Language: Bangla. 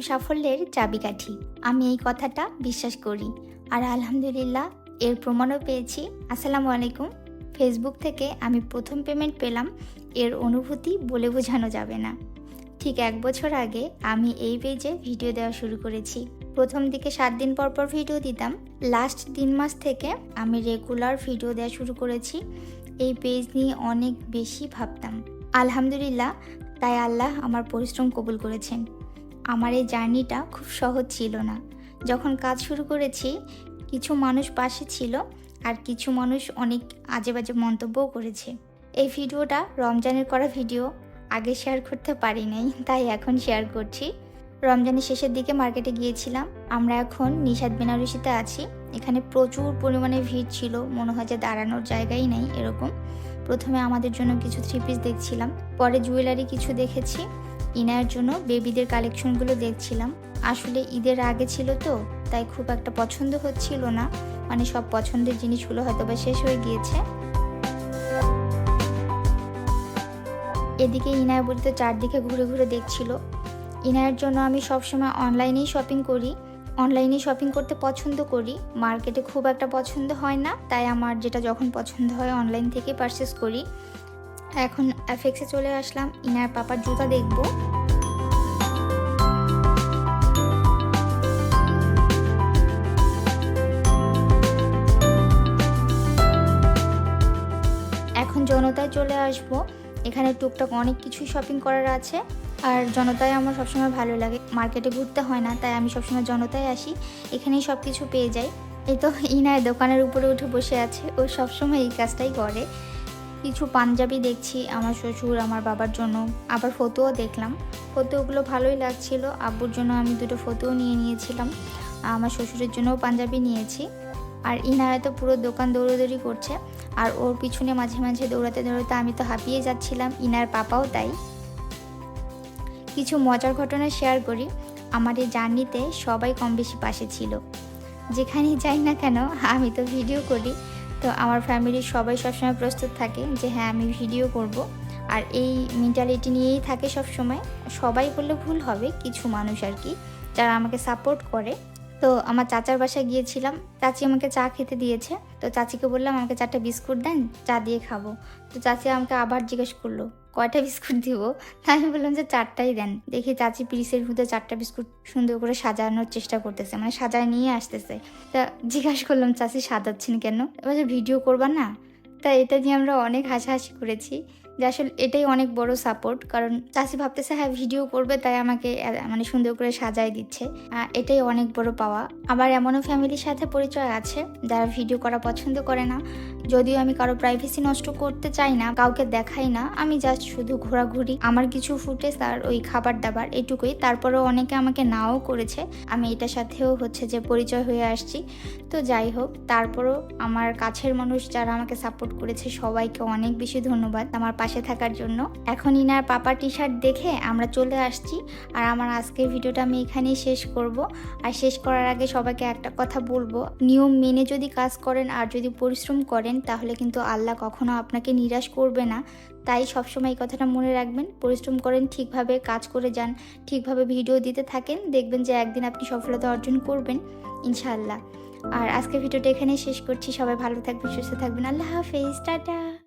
সাফল্যের চাবিকাঠি। আমি এই কথাটা বিশ্বাস করি। আর আলহামদুলিল্লাহ, এর প্রমাণও পেয়েছি। আসসালামু আলাইকুম। ফেসবুক থেকে আমি প্রথম পেমেন্ট পেলাম, এর অনুভূতি বলে বোঝানো যাবে না। ঠিক এক বছর আগে আমি এই পেজে ভিডিও দেওয়া শুরু করেছি। প্রথম দিকে সাত দিন পর পর ভিডিও দিতাম। লাস্ট তিন মাস থেকে আমি রেগুলার ভিডিও দেওয়া শুরু করেছি। এই পেজ নিয়ে অনেক বেশি ভাবতাম। আলহামদুলিল্লাহ, তাই আল্লাহ আমার পরিশ্রম কবুল করেছেন। আমার এই জার্নিটা খুব সহজ ছিল না। যখন কাজ শুরু করেছি, কিছু মানুষ পাশে ছিল আর কিছু মানুষ অনেক আজে বাজে মন্তব্যও করেছে। এই ভিডিওটা রমজানের করা ভিডিও। আগে শেয়ার করতে পারি নাই, তাই এখন শেয়ার করছি। রমজানের শেষের দিকে মার্কেটে গিয়েছিলাম। আমরা এখন নিষাদ বেনারসিতে আছি। এখানে প্রচুর পরিমাণে ভিড় ছিল, মনে হয় যে দাঁড়ানোর জায়গাই নেই এরকম। প্রথমে আমাদের জন্য কিছু থ্রি পিস দেখছিলাম। পরে জুয়েলারি কিছু দেখেছি। ইনায়ের জন্য বেবিদের কালেকশনগুলো দেখছিলাম। আসলে ঈদের আগে ছিল তো, তাই খুব একটা পছন্দ হচ্ছিল না। মানে সব পছন্দের জিনিসগুলো হয়তো বা শেষ হয়ে গিয়েছে। এদিকে ইনায় বলতে চারদিকে ঘুরে ঘুরে দেখছিল। ইনায়ের জন্য আমি সবসময় অনলাইনেই শপিং করি। অনলাইনে শপিং করতে পছন্দ করি। মার্কেটে খুব একটা পছন্দ হয় না, তাই আমার যেটা যখন পছন্দ হয় অনলাইন থেকে পারচেস করি। এখন অ্যাফেক্সে চলে আসলাম। ইনার পাপার জুতা দেখব। এখন জনতায় চলে আসব। এখানে টুকটাক অনেক কিছুই শপিং করার আছে। আর জনতায় আমার সবসময় ভালো লাগে। মার্কেটে ঘুরতে হয় না, তাই আমি সবসময় জনতায় আসি। এখানেই সব কিছু পেয়ে যাই। এই তো ইনায় দোকানের উপরে উঠে বসে আছে। ও সবসময় এই কাজটাই করে। কিছু পাঞ্জাবি দেখছি আমার শ্বশুর, আমার বাবার জন্য। আবার ফটোও দেখলাম। ফটোগুলো ভালোই লাগছিল। আব্বুর জন্য আমি দুটো ফটোও নিয়ে নিয়েছিলাম। আমার শ্বশুরের জন্যও পাঞ্জাবি নিয়েছি। আর ইনারা তো পুরো দোকান দৌড়োদৌড়ি করছে। আর ওর পিছনে মাঝে মাঝে দৌড়াতে দৌড়াতে আমি তো হাঁপিয়ে যাচ্ছিলাম। ইনার পাপাও তাই। কিছু মজার ঘটনা শেয়ার করি। আমার এই জার্নিতে সবাই কম বেশি পাশে ছিল। যেখানেই যাই না কেন, আমি তো ভিডিও করি। তো আমার ফ্যামিলির সবাই সবসময় প্রস্তুত থাকে যে হ্যাঁ আমি ভিডিও করব। আর এই মেন্টালিটি নিয়েই থাকে সবসময়। সবাই বললে ভুল হবে, কিছু মানুষ আর কি, যারা আমাকে সাপোর্ট করে। তো আমার চাচার বাসায় গিয়েছিলাম, চাচি আমাকে চা খেতে দিয়েছে। তো চাচিকে বললাম, আমাকে চারটা বিস্কুট দেন, চা দিয়ে খাব। তো চাচি আমাকে আবার জিজ্ঞেস করল কয়টা বিস্কুট দিব? তাই আমি বললাম যে চারটাই দেন। দেখি চাচি পিরিসের মধ্যে চারটা বিস্কুট সুন্দর করে সাজানোর চেষ্টা করতেছে মানে সাজায় নিয়ে আসতেছে। তা জিজ্ঞাসা করলাম, চাচি সাজাচ্ছেন কেন? এবার ভিডিও করবা না? তা এটা নিয়ে আমরা অনেক হাসাহাসি করেছি। যে আসলে এটাই অনেক বড় সাপোর্ট, কারণ চাষি ভাবতেছে হ্যাঁ ভিডিও করবে, তাই আমাকে মানে সুন্দর করে সাজায় দিচ্ছে। এটাই অনেক বড় পাওয়া। আবার এমনও ফ্যামিলির সাথে পরিচয় আছে, যারা ভিডিও করা পছন্দ করে না। যদিও আমি কারও প্রাইভেসি নষ্ট করতে চাই না, কাউকে দেখাই না, আমি জাস্ট শুধু ঘোরাঘুরি। আমার কিছু ফুটেজ আর ওই খাবার দাবার এটুকুই। তারপরেও অনেকে আমাকে নাও করেছে। আমি এটার সাথেও হচ্ছে যে পরিচয় হয়ে আসছি। তো যাই হোক, তারপরও আমার কাছের মানুষ যারা আমাকে সাপোর্ট করেছে, সবাইকে অনেক বেশি ধন্যবাদ আমার পাশে থাকার জন্য। এখন ইনার পাপা টি শার্ট দেখে আমরা চলে আসছি। আর আমার আজকের ভিডিওটা আমি এখানেই শেষ করব। আর শেষ করার আগে সবাইকে একটা কথা বলব। নিয়ম মেনে যদি কাজ করেন আর যদি পরিশ্রম করেন তাহলে কিন্তু আল্লাহ কখনো আপনাকে নিরাশ করবে না। তাই সবসময় এই কথাটা মনে রাখবেন, পরিশ্রম করেন, ঠিকভাবে কাজ করে যান, ঠিকভাবে ভিডিও দিতে থাকেন, দেখবেন যে একদিন আপনি সফলতা অর্জন করবেন, ইনশাআল্লাহ। আর আজকে ভিডিওটা এখানে শেষ করছি, সবাই ভালো থাকবেন, সুস্থ থাকবেন, আল্লাহ হাফেজ, টাটা।